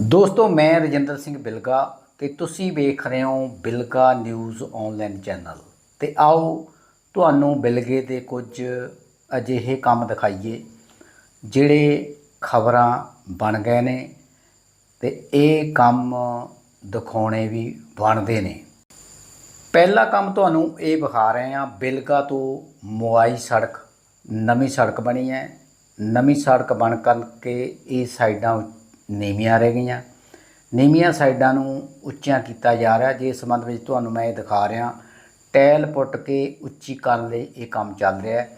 ਦੋਸਤੋ, ਮੈਂ ਰਜਿੰਦਰ ਸਿੰਘ ਬਿਲਗਾ ਤੇ ਤੁਸੀਂ ਵੇਖ ਰਹੇ ਹੋ ਬਿਲਗਾ ਨਿਊਜ਼ ਆਨਲਾਈਨ ਚੈਨਲ। ਤੇ ਆਓ, ਤੁਹਾਨੂੰ ਬਿਲਗੇ ਦੇ ਕੁਝ ਅਜਿਹੇ ਕੰਮ ਦਿਖਾਈਏ, ਜਿਹੜੇ ਖਬਰਾਂ ਬਣ ਗਏ ਨੇ ਤੇ ਇਹ ਕੰਮ ਦਿਖਾਉਣੇ ਵੀ ਬਣਦੇ ਨੇ। ਪਹਿਲਾ ਕੰਮ ਤੁਹਾਨੂੰ ਇਹ ਵਿਖਾ ਰਹੇ ਹਾਂ, ਬਿਲਗਾ ਤੋਂ ਮੁਆਈ ਸੜਕ। ਨਵੀਂ ਸੜਕ ਬਣੀ ਹੈ। ਨਵੀਂ ਸੜਕ ਬਣ ਕਰਕੇ ਇਹ ਸਾਈਡਾਂ ਨੀਵੀਆਂ ਰਹਿ ਗਈਆਂ। ਨੀਵੀਆਂ ਸਾਈਡਾਂ ਨੂੰ ਉੱਚੀਆਂ ਕੀਤਾ ਜਾ ਰਿਹਾ, ਜਿਸ ਸੰਬੰਧ ਵਿੱਚ ਤੁਹਾਨੂੰ ਮੈਂ ਇਹ ਦਿਖਾ ਰਿਹਾ। ਟੈਲ ਪੁੱਟ ਕੇ ਉੱਚੀ ਕਰਨ ਲਈ ਇਹ ਕੰਮ ਚੱਲ ਰਿਹਾ ਹੈ।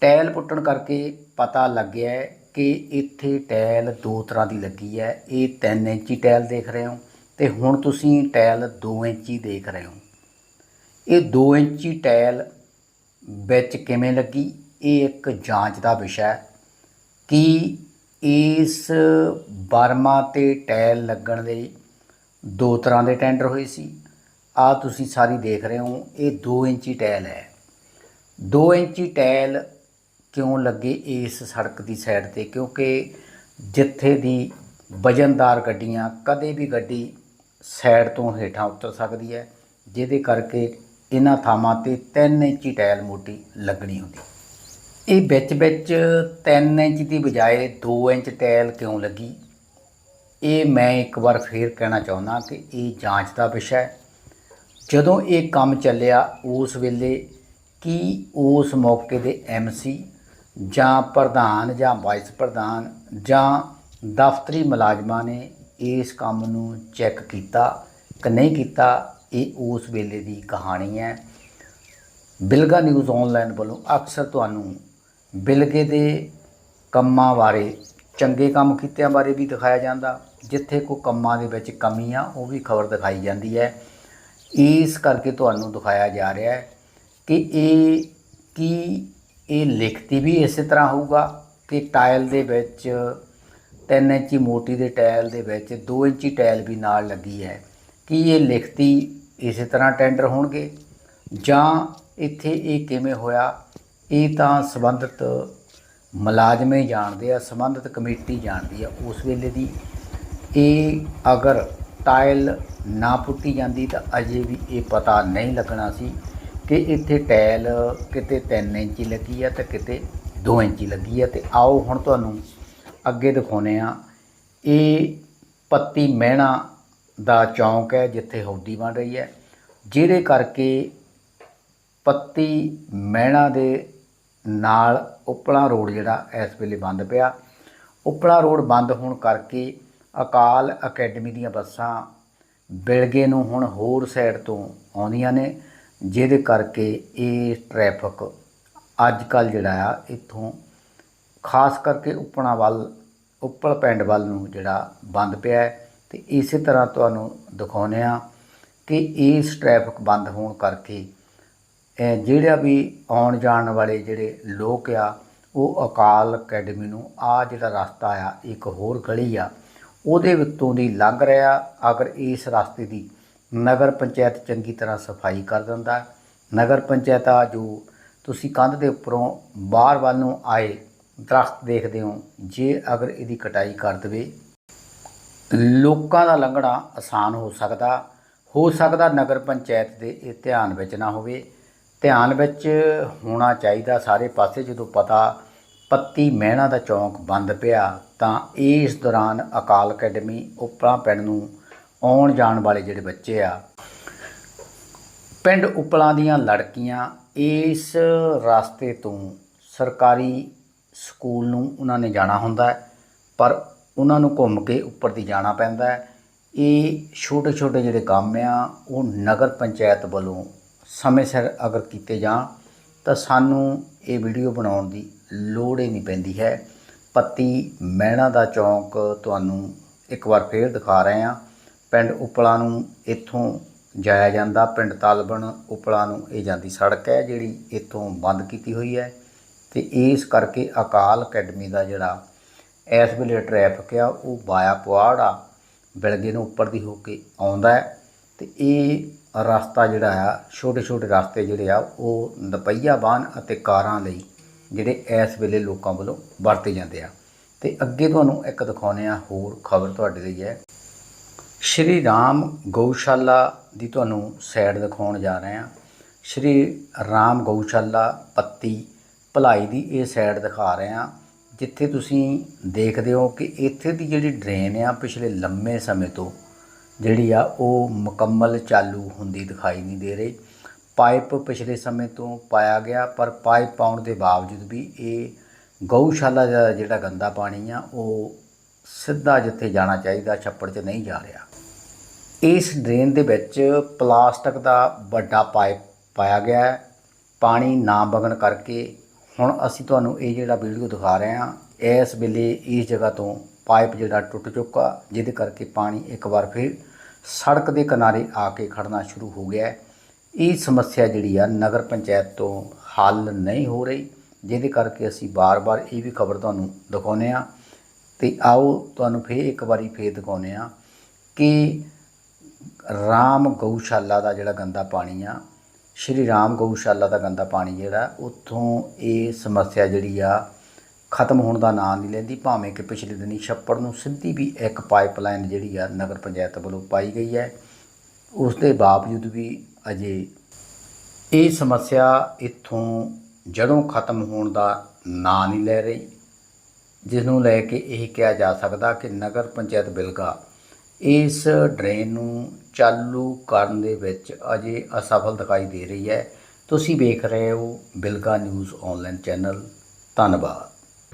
ਟਾਇਲ ਪੁੱਟਣ ਕਰਕੇ ਪਤਾ ਲੱਗਿਆ ਕਿ ਇੱਥੇ ਟੈਲ ਦੋ ਤਰ੍ਹਾਂ ਦੀ ਲੱਗੀ ਹੈ। ਇਹ 3 ਇੰਚੀ ਟੈਲ ਦੇਖ ਰਹੇ ਹੋ ਤੇ ਹੁਣ ਤੁਸੀਂ ਟੈਲ 2 ਇੰਚੀ ਦੇਖ ਰਹੇ ਹੋ। ਇਹ 2 ਇੰਚੀ ਟੈਲ ਵਿੱਚ ਕਿਵੇਂ ਲੱਗੀ? ਇਹ ਇੱਕ ਜਾਂਚ ਦਾ ਵਿਸ਼ਾ ਹੈ ਕਿ ਇਸ ਬਰਮਾ ਤੇ ਟਾਇਲ ਲੱਗਣ ਲਈ ਦੋ ਤਰ੍ਹਾਂ ਦੇ ਟੈਂਡਰ ਹੋਏ ਸੀ। ਆ ਤੁਸੀਂ ਸਾਰੀ ਦੇਖ ਰਹੇ ਹੋ, ਇਹ 2 ਇੰਚੀ ਟੈਲ ਹੈ। 2 ਇੰਚੀ ਟਾਇਲ ਕਿਉਂ ਲੱਗੇ ਇਸ ਸੜਕ ਦੀ ਸਾਈਡ ਤੇ? ਕਿਉਂਕਿ ਜਿੱਥੇ ਦੀ ਵਜਨਦਾਰ ਗੱਡੀਆਂ ਕਦੇ ਵੀ ਗੱਡੀ ਸਾਈਡ ਤੋਂ ਹੇਠਾਂ ਉਤਰ ਸਕਦੀ ਹੈ, ਜਿਹਦੇ ਕਰਕੇ ਇਹਨਾਂ ਥਾਵਾਂ ਤੇ 3 ਇੰਚੀ ਟਾਇਲ ਮੋਟੀ ਲੱਗਣੀ ਹੁੰਦੀ। ਇਹ ਵਿੱਚ ਵਿੱਚ 3 ਇੰਚ ਦੀ ਬਜਾਏ 2 ਇੰਚ ਟਾਇਲ ਕਿਉਂ ਲੱਗੀ? ਇਹ ਮੈਂ ਇੱਕ ਵਾਰ ਫੇਰ ਕਹਿਣਾ ਚਾਹੁੰਦਾ ਕਿ ਇਹ ਜਾਂਚ ਦਾ ਵਿਸ਼ਾ ਹੈ। ਜਦੋਂ ਇਹ ਕੰਮ ਚੱਲਿਆ ਉਸ ਵੇਲੇ ਕੀ ਉਸ ਮੌਕੇ ਦੇ ਐਮਸੀ ਜਾਂ ਪ੍ਰਧਾਨ ਜਾਂ ਵਾਈਸ ਪ੍ਰਧਾਨ ਜਾਂ ਦਫ਼ਤਰੀ ਮੁਲਾਜ਼ਮਾਂ ਨੇ ਇਸ ਕੰਮ ਨੂੰ ਚੈੱਕ ਕੀਤਾ ਕਿ ਨਹੀਂ ਕੀਤਾ, ਇਹ ਉਸ ਵੇਲੇ ਦੀ ਕਹਾਣੀ ਹੈ। ਬਿਲਗਾ ਨਿਊਜ਼ ਆਨਲਾਈਨ ਵੱਲੋਂ ਅਕਸਰ ਤੁਹਾਨੂੰ ਬਿਲਗੇ ਦੇ ਕੰਮਾਂ ਬਾਰੇ, ਚੰਗੇ ਕੰਮ ਕੀਤਿਆਂ ਬਾਰੇ ਵੀ ਦਿਖਾਇਆ ਜਾਂਦਾ। ਜਿੱਥੇ ਕੋਈ ਕੰਮਾਂ ਦੇ ਵਿੱਚ ਕਮੀ ਆ, ਉਹ ਵੀ ਖਬਰ ਦਿਖਾਈ ਜਾਂਦੀ ਹੈ। ਇਸ ਕਰਕੇ ਤੁਹਾਨੂੰ ਦਿਖਾਇਆ ਜਾ ਰਿਹਾ ਹੈ ਕਿ ਇਹ ਕੀ ਇਹ ਲਿਖਤੀ ਵੀ ਇਸੇ ਤਰ੍ਹਾਂ ਹੋਊਗਾ ਕਿ ਟਾਇਲ ਦੇ ਵਿੱਚ 3 ਇੰਚੀ ਮੋਟੀ ਦੇ ਟਾਇਲ ਦੇ ਵਿੱਚ 2 ਇੰਚੀ ਟਾਇਲ ਵੀ ਨਾਲ ਲੱਗੀ ਹੈ। ਕੀ ਇਹ ਲਿਖਤੀ ਇਸੇ ਤਰ੍ਹਾਂ ਟੈਂਡਰ ਹੋਣਗੇ? ਜਾਂ ਇੱਥੇ ਇਹ ਕਿਵੇਂ ਹੋਇਆ? ਇਹ ਤਾਂ ਸੰਬੰਧਿਤ ਮੁਲਾਜ਼ਮੇ ਜਾਣਦੇ ਆ, ਸੰਬੰਧਿਤ ਕਮੇਟੀ ਜਾਣਦੀ ਆ। ਉਸ ਵੇਲੇ ਦੀ ਇਹ ਅਗਰ ਟਾਇਲ ਨਾ ਪੁੱਟੀ ਜਾਂਦੀ ਤਾਂ ਅਜੇ ਵੀ ਇਹ ਪਤਾ ਨਹੀਂ ਲੱਗਣਾ ਸੀ ਕਿ ਇੱਥੇ ਟਾਇਲ ਕਿਤੇ 3 ਇੰਚੀ ਲੱਗੀ ਆ ਤੇ ਕਿਤੇ 2 ਇੰਚੀ ਲੱਗੀ ਆ। ਤੇ ਆਓ ਹੁਣ ਤੁਹਾਨੂੰ ਅੱਗੇ ਦਿਖਾਉਨੇ ਆ। ਇਹ ਪੱਤੀ ਮਹਿਣਾ ਦਾ ਚੌਂਕ ਹੈ, ਜਿੱਥੇ ਹੌਦੀ ਬਣ ਰਹੀ ਹੈ। ਜਿਹਦੇ ਕਰਕੇ ਪੱਤੀ ਮਹਿਣਾ ਦੇ ਨਾਲ ਉਪਲਾ ਰੋਡ ਜਿਹੜਾ ਇਸ ਵੇਲੇ ਬੰਦ ਪਿਆ। ਉਪਲਾ ਰੋਡ ਬੰਦ ਹੋਣ ਕਰਕੇ ਅਕਾਲ ਅਕੈਡਮੀ ਦੀਆਂ ਬੱਸਾਂ ਬਿਲਗੇ ਨੂੰ ਹੁਣ ਹੋਰ ਸਾਈਡ ਤੋਂ ਆਉਂਦੀਆਂ ਨੇ, ਜਿਹਦੇ ਕਰਕੇ ਇਹ ਟ੍ਰੈਫਿਕ ਅੱਜ ਕੱਲ ਜਿਹੜਾ ਆ, ਇੱਥੋਂ ਖਾਸ ਕਰਕੇ ਉਪਣਾ ਵੱਲ, ਉੱਪਲ ਪਿੰਡ ਵੱਲ ਨੂੰ ਜਿਹੜਾ ਬੰਦ ਪਿਆ ਹੈ। ਤੇ ਇਸੇ ਤਰ੍ਹਾਂ ਤੁਹਾਨੂੰ ਦਿਖਾਉਂਦੇ ਆ ਕਿ ਇਸ ਟ੍ਰੈਫਿਕ ਬੰਦ ਹੋਣ ਕਰਕੇ ਜਿਹੜਾ ਵੀ ਆਉਣ ਜਾਣ ਵਾਲੇ ਜਿਹੜੇ ਲੋਕ ਆ, ਉਹ ਅਕਾਲ ਅਕੈਡਮੀ ਨੂੰ ਆ ਜਿਹੜਾ ਰਸਤਾ ਆ, ਇੱਕ ਹੋਰ ਗਲੀ ਆ ਉਹਦੇ ਵਿੱਚੋਂ ਦੀ ਲੰਘ ਰਿਹਾ, ਅਗਰ ਇਸ ਰਸਤੇ ਦੀ ਨਗਰ ਪੰਚਾਇਤ ਚੰਗੀ ਤਰ੍ਹਾਂ ਸਫ਼ਾਈ ਕਰ ਦਿੰਦਾ ਨਗਰ ਪੰਚਾਇਤ ਆ ਜੋ ਤੁਸੀਂ ਕੰਧ ਦੇ ਉੱਪਰੋਂ ਬਾਹਰ ਵੱਲ ਨੂੰ ਆਏ ਦਰਖਤ ਦੇਖਦੇ ਹੋ, ਜੇ ਅਗਰ ਇਹਦੀ ਕਟਾਈ ਕਰ ਦੇਵੇ, ਲੋਕਾਂ ਦਾ ਲੰਘਣਾ ਆਸਾਨ ਹੋ ਸਕਦਾ। ਹੋ ਸਕਦਾ ਨਗਰ ਪੰਚਾਇਤ ਦੇ ਇਹ ਧਿਆਨ ਵਿੱਚ ਨਾ ਹੋਵੇ। ਧਿਆਨ ਵਿੱਚ ਹੋਣਾ ਚਾਹੀਦਾ ਸਾਰੇ ਪਾਸੇ ਜਦੋਂ ਪਤਾ ਪੱਤੀ ਮਹਿਣਾ ਦਾ ਚੌਂਕ ਬੰਦ ਪਿਆ ਤਾਂ ਇਸ ਦੌਰਾਨ ਅਕਾਲ ਅਕੈਡਮੀ ਉਪਰਾ ਪਿੰਡ ਨੂੰ ਆਉਣ ਜਾਣ ਵਾਲੇ ਜਿਹੜੇ ਬੱਚੇ ਆ, ਪਿੰਡ ਉਪਲਾਂ ਦੀਆਂ ਲੜਕੀਆਂ ਇਸ ਰਸਤੇ ਤੋਂ ਸਰਕਾਰੀ ਸਕੂਲ ਨੂੰ ਉਹਨਾਂ ਨੇ ਜਾਣਾ ਹੁੰਦਾ ਹੈ, ਪਰ ਉਹਨਾਂ ਨੂੰ ਘੁੰਮ ਕੇ ਉੱਪਰ ਦੀ ਜਾਣਾ ਪੈਂਦਾ ਹੈ। ਇਹ ਛੋਟੇ ਛੋਟੇ ਜਿਹੜੇ ਕੰਮ ਆ, ਉਹ ਨਗਰ ਪੰਚਾਇਤ ਵੱਲੋਂ ਸਮੇਂ ਸਿਰ ਅਗਰ ਕੀਤੇ ਜਾਣ ਤਾਂ ਸਾਨੂੰ ਇਹ ਵੀਡੀਓ ਬਣਾਉਣ ਦੀ ਲੋੜ ਹੀ ਨਹੀਂ ਪੈਂਦੀ ਹੈ। ਪੱਤੀ ਮਹਿਣਾ ਦਾ ਚੌਂਕ ਤੁਹਾਨੂੰ ਇੱਕ ਵਾਰ ਫੇਰ ਦਿਖਾ ਰਹੇ ਹਾਂ। ਪਿੰਡ ਉਪਲਾ ਨੂੰ ਇੱਥੋਂ ਜਾਇਆ ਜਾਂਦਾ। ਪਿੰਡ ਤਾਲਬਣ ਉਪਲਾ ਨੂੰ ਇਹ ਜਾਂਦੀ ਸੜਕ ਹੈ ਜਿਹੜੀ ਇੱਥੋਂ ਬੰਦ ਕੀਤੀ ਹੋਈ ਹੈ ਤੇ ਇਸ ਕਰਕੇ ਅਕਾਲ ਅਕੈਡਮੀ ਦਾ ਜਿਹੜਾ ਇਸ ਵੇਲੇ ਟ੍ਰੈਫਿਕ ਆ, ਉਹ ਬਾਇਆ ਆ ਬਿਲਗੇ ਨੂੰ ਉੱਪਰ ਦੀ ਹੋ ਕੇ ਆਉਂਦਾ ਹੈ। ਤੇ ਇਹ ਰਸਤਾ ਜਿਹੜਾ ਆ ਛੋਟੇ ਛੋਟੇ ਰਸਤੇ ਜਿਹੜੇ ਆ, ਉਹ ਨਪਈਆ ਵਾਹਨ ਅਤੇ ਕਾਰਾਂ ਲਈ ਜਿਹੜੇ ਇਸ ਵੇਲੇ ਲੋਕਾਂ ਵੱਲੋਂ ਵਰਤੇ ਜਾਂਦੇ ਆ। ਤੇ ਅੱਗੇ ਤੁਹਾਨੂੰ ਇੱਕ ਦਿਖਾਉਂਦੇ ਆ ਹੋਰ ਖਬਰ ਤੁਹਾਡੇ ਲਈ ਹੈ। ਸ਼੍ਰੀ ਰਾਮ ਗਊਸ਼ਾਲਾ ਦੀ ਤੁਹਾਨੂੰ ਸਾਈਡ ਦਿਖਾਉਣ ਜਾ ਰਹੇ ਹਾਂ। ਸ਼੍ਰੀ ਰਾਮ ਗਊਸ਼ਾਲਾ ਪੱਤੀ ਭਲਾਈ ਦੀ ਇਹ ਸਾਈਡ ਦਿਖਾ ਰਹੇ ਹਾਂ, ਜਿੱਥੇ ਤੁਸੀਂ ਦੇਖਦੇ ਹੋ ਕਿ ਇੱਥੇ ਦੀ ਜਿਹੜੀ ਡਰੇਨ ਆ, ਪਿਛਲੇ ਲੰਮੇ ਸਮੇਂ ਤੋਂ ਜਿਹੜੀ ਆ ਉਹ ਮੁਕੰਮਲ ਚਾਲੂ ਹੁੰਦੀ ਦਿਖਾਈ ਨਹੀਂ ਦੇ ਰਹੀ। ਪਾਈਪ ਪਿਛਲੇ ਸਮੇਂ ਤੋਂ ਪਾਇਆ ਗਿਆ, ਪਰ ਪਾਈਪ ਪਾਉਣ ਦੇ ਬਾਵਜੂਦ ਵੀ ਇਹ ਗਊਸ਼ਾਲਾ ਦਾ ਜਿਹੜਾ ਗੰਦਾ ਪਾਣੀ ਆ, ਉਹ ਸਿੱਧਾ ਜਿੱਥੇ ਜਾਣਾ ਚਾਹੀਦਾ, ਛੱਪੜ 'ਚ ਨਹੀਂ ਜਾ ਰਿਹਾ। ਇਸ ਡਰੇਨ ਦੇ ਵਿੱਚ ਪਲਾਸਟਿਕ ਦਾ ਵੱਡਾ ਪਾਈਪ ਪਾਇਆ ਗਿਆ ਹੈ। ਪਾਣੀ ਨਾ ਵਗਣ ਕਰਕੇ ਹੁਣ ਅਸੀਂ ਤੁਹਾਨੂੰ ਇਹ ਜਿਹੜਾ ਵੀਡੀਓ ਦਿਖਾ ਰਹੇ ਹਾਂ, ਇਸ ਵੇਲੇ ਇਸ ਜਗ੍ਹਾ ਤੋਂ ਪਾਈਪ ਜਿਹੜਾ ਟੁੱਟ ਚੁੱਕਾ, ਜਿਹਦੇ ਕਰਕੇ ਪਾਣੀ ਇੱਕ ਵਾਰ ਫਿਰ ਸੜਕ ਦੇ ਕਿਨਾਰੇ ਆ ਕੇ ਖੜਨਾ ਸ਼ੁਰੂ ਹੋ ਗਿਆ ਇਹ ਸਮੱਸਿਆ ਜਿਹੜੀ ਆ ਨਗਰ ਪੰਚਾਇਤ ਤੋਂ ਹੱਲ ਨਹੀਂ ਹੋ ਰਹੀ, ਜਿਹਦੇ ਕਰਕੇ ਅਸੀਂ ਬਾਰ-ਬਾਰ ਇਹ ਵੀ ਖਬਰ ਤੁਹਾਨੂੰ ਦਿਖਾਉਂਦੇ ਆ ਤੇ ਆਓ ਤੁਹਾਨੂੰ ਫੇਰ ਇੱਕ ਵਾਰੀ ਫੇਰ ਦਿਖਾਉਂਦੇ ਆ ਕਿ ਰਾਮ ਗਊਸ਼ਾਲਾ ਦਾ ਜਿਹੜਾ ਗੰਦਾ ਪਾਣੀ ਆ, ਸ਼੍ਰੀ ਰਾਮ ਗਊਸ਼ਾਲਾ ਦਾ ਗੰਦਾ ਪਾਣੀ ਜਿਹੜਾ, ਉੱਥੋਂ ਇਹ ਸਮੱਸਿਆ ਜਿਹੜੀ ਆ ਖਤਮ ਹੋਣ ਦਾ ਨਾਂ ਨਹੀਂ ਲੈਂਦੀ, ਭਾਵੇਂ ਕਿ ਪਿਛਲੇ ਦਿਨੀ ਛੱਪੜ ਨੂੰ ਸਿੱਧੀ ਵੀ ਇੱਕ ਪਾਈਪਲਾਈਨ ਜਿਹੜੀ ਆ ਨਗਰ ਪੰਚਾਇਤ ਵੱਲੋਂ ਪਾਈ ਗਈ ਹੈ। ਉਸ ਦੇ ਬਾਵਜੂਦ ਵੀ ਅਜੇ ਇਹ ਸਮੱਸਿਆ ਇੱਥੋਂ ਜੜੋਂ ਖਤਮ ਹੋਣ ਦਾ ਨਾਂ ਨਹੀਂ ਲੈ ਰਹੀ ਜਿਸ ਨੂੰ ਲੈ ਕੇ ਇਹ ਕਿਹਾ ਜਾ ਸਕਦਾ ਕਿ ਨਗਰ ਪੰਚਾਇਤ ਬਿਲਗਾ ਇਸ ਡਰੇਨ ਨੂੰ ਚਾਲੂ ਕਰਨ ਦੇ ਵਿੱਚ ਅਜੇ ਅਸਫਲ ਦਿਖਾਈ ਦੇ ਰਹੀ ਹੈ। ਤੁਸੀਂ ਵੇਖ ਰਹੇ ਹੋ ਬਿਲਗਾ ਨਿਊਜ਼ ਆਨਲਾਈਨ ਚੈਨਲ। ਧੰਨਵਾਦ।